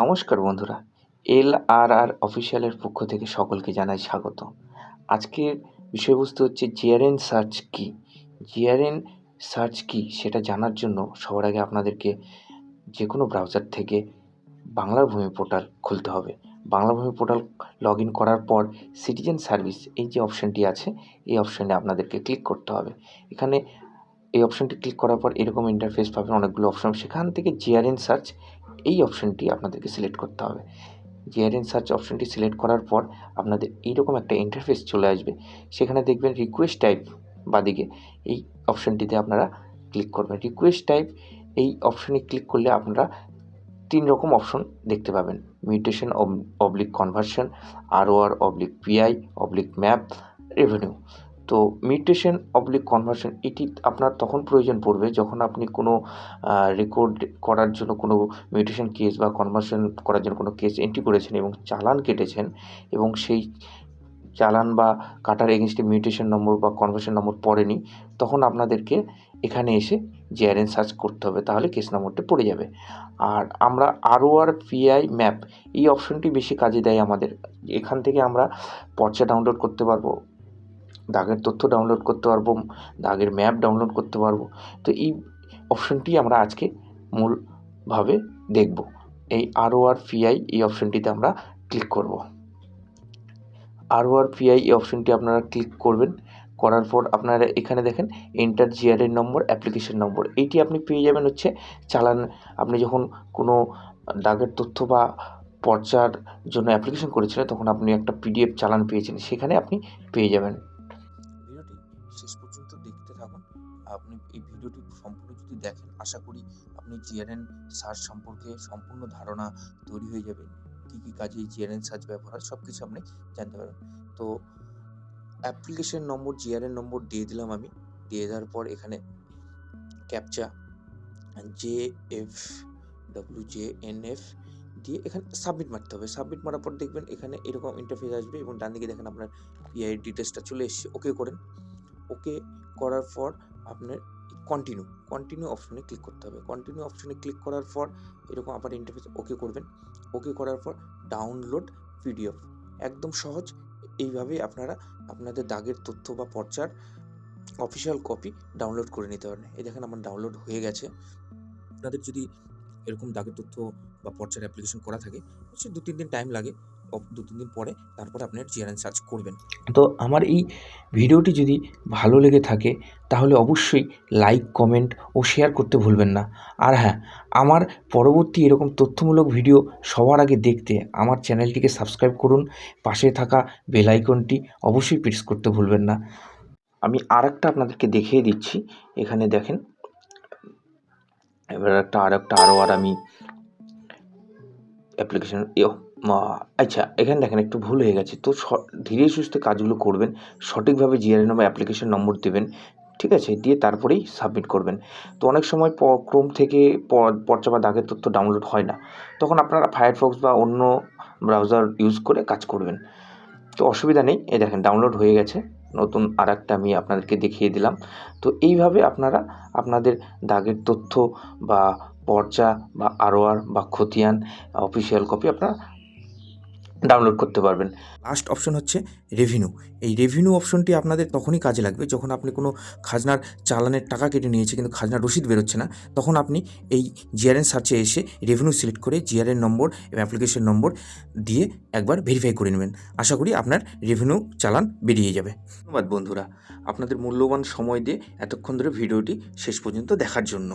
নমস্কার বন্ধুরা এল আর আর অফিসিয়ালের পক্ষ থেকে সকলকে জানাই স্বাগত। আজকের বিষয়বস্তু হচ্ছে জিআরএন সার্চ কি? জিআরএন সার্চ কি সেটা জানার জন্য সবার আগে আপনাদেরকে যে কোনো ব্রাউজার থেকে বাংলার ভূমি পোর্টাল খুলতে হবে। বাংলা ভূমি পোর্টাল লগ ইন করার পর সিটিজেন সার্ভিস এই যে অপশানটি আছে, এই অপশানে আপনাদেরকে ক্লিক করতে হবে। এখানে এই অপশানটি ক্লিক করার পর এরকম ইন্টারফেস পাবেন অনেকগুলো অপশান সেখান থেকে জিআরএন সার্চ এই অপশানটি আপনাদেরকে সিলেক্ট করতে হবে। জিআরএন সার্চ অপশানটি সিলেক্ট করার পর আপনাদের এইরকম একটা ইন্টারফেস চলে আসবে। সেখানে দেখবেন রিকোয়েস্ট টাইপ বাদিকে। এই অপশানটিতে আপনারা ক্লিক করবেন। রিকোয়েস্ট টাইপ এই অপশানে ক্লিক করলে আপনারা তিন রকম অপশন দেখতে পাবেন। Mutation oblique conversion ROR oblique PI oblique map revenue তো মিউটেশন অবলিক কনভার্সন এটি আপনার তখন প্রয়োজন পড়বে যখন আপনি কোনো রেকর্ড করার জন্য কোনো মিউটেশন কেস বা কনভার্সন করার জন্য কোনো কেস এন্ট্রি করেছেন এবং চালান কেটেছেন এবং সেই চালান বা কাটার এগেনস্টে মিউটেশন নম্বর বা কনভার্সন নম্বর পড়েনি, তখন আপনাদেরকে এখানে এসে জিআরএন সার্চ করতে হবে, তাহলে কেস নম্বরটা পড়ে যাবে। আর আমরা আরও আর পিআই ম্যাপ এই অপশনটি বেশি কাজে দেয় আমাদের। এখান থেকে আমরা পর্চা ডাউনলোড করতে পারব। দাগের তথ্য ডাউনলোড করতে পারব, দাগের ম্যাপ ডাউনলোড করতে পারব। তো এই অপশনটি আমরা আজকে মূলভাবে দেখব। এই আরও আর পিআই এই অপশনটিতে আমরা ক্লিক করব। আরও আর পিআই এই অপশনটি আপনারা ক্লিক করবেন। করার পর আপনারা এখানে দেখেন enter GRN number application number এইটি আপনি পেয়ে যাবেন হচ্ছে চালান, আপনি যখন কোনো দাগের তথ্য বা পর্চার জন্য অ্যাপ্লিকেশন করেছিলেন, তখন আপনি একটা পিডিএফ চালান পেয়েছেন। সেখানে আপনি পেয়ে যাবেন। আপনি এই ভিডিওটি সম্পূর্ণ যদি দেখেন, আশা করি আপনি জিআরএন সার্চ সম্পর্কে সম্পূর্ণ ধারণা তৈরি হয়ে যাবে কী কী কাজে জিআরএন সার্চ ব্যবহার হয় সব কিছু আপনি জানতে পারবেন। তো অ্যাপ্লিকেশন নম্বর জিআরএন নম্বর দিয়ে দিলাম আমি। দিয়ে দেওয়ার পর এখানে captcha J F W J N F দিয়ে এখানে সাবমিট মারতে হবে। সাবমিট মারার পর দেখবেন এখানে এরকম ইন্টারফেস আসবে এবং ডান দিকে দেখেন আপনার পিআই ডিটেলসটা চলে এসছে। ওকে করেন। ওকে করার পর আপনার কন্টিনিউ কন্টিনিউ অপশনে ক্লিক করতে হবে। কন্টিনিউ অপশনে ক্লিক করার পর এরকম আবার ইন্টারফেস ওকে করবেন। ওকে করার পর ডাউনলোড পিডিএফ একদম সহজ। এইভাবে আপনারা আপনাদের দাগের তথ্য বা পর্চার অফিসিয়াল কপি ডাউনলোড করে নিতে পারেন। এই দেখেন আমার ডাউনলোড হয়ে গেছে। আপনাদের যদি এরকম দাগের তথ্য বা পর্চার অ্যাপ্লিকেশন করা থাকে হচ্ছে দু তিন দিন টাইম লাগে। দু, তিন দিন পরে তারপরে আপনার জিআরএন সার্চ করবেন। তো আমার এই ভিডিওটি যদি ভালো লেগে থাকে, তাহলে অবশ্যই লাইক কমেন্ট ও শেয়ার করতে ভুলবেন না। আর হ্যাঁ আমার পরবর্তী এরকম তথ্যমূলক ভিডিও সবার আগে দেখতে আমার চ্যানেলটিকে সাবস্ক্রাইব করুন, পাশে থাকা বেল আইকনটি অবশ্যই প্রেস করতে ভুলবেন না। আমি আর একটা আপনাদেরকে দেখিয়ে দিচ্ছি, এখানে দেখেন। এবার একটা আর একটা আরও আর আমি অ্যাপ্লিকেশন আচ্ছা এখানে দেখেন একটু ভুল হয়ে গেছে। তো ধীরে সুস্থে কাজগুলো করবেন, সঠিকভাবে জিআরএন বা অ্যাপ্লিকেশন নম্বর দেবেন, ঠিক আছে? দিয়ে তারপরেই সাবমিট করবেন। তো অনেক সময় ক্রোম থেকে পর্চা বা দাগের তথ্য ডাউনলোড হয় না। তখন আপনারা ফায়ারফক্স বা অন্য ব্রাউজার ইউজ করে কাজ করবেন। তো অসুবিধা নেই এ দেখেন ডাউনলোড হয়ে গেছে। নতুন আর একটা আমি আপনাদেরকে দেখিয়ে দিলাম। তো এইভাবে আপনারা আপনাদের দাগের তথ্য বা পর্চা বা আরওআর বা খতিয়ান অফিসিয়াল কপি আপনারা ডাউনলোড করতে পারবেন। লাস্ট অপশন হচ্ছে রেভিনিউ এই রেভিনিউ অপশনটি আপনাদের তখনই কাজে লাগবে যখন আপনি কোনো খাজনার চালানের টাকা কেটে নিয়েছে কিন্তু খাজনার রসিদ বেরোচ্ছে না, তখন আপনি এই জিআরএন সার্চে এসে রেভিনিউ সিলেক্ট করে জিআরএন নম্বর এবং অ্যাপ্লিকেশন নম্বর দিয়ে একবার ভেরিফাই করে নেবেন। আশা করি আপনার রেভিনিউ চালান বেরিয়ে যাবে। ধন্যবাদ বন্ধুরা। আপনাদের মূল্যবান সময় দিয়ে এতক্ষণ ধরে ভিডিওটি শেষ পর্যন্ত দেখার জন্য।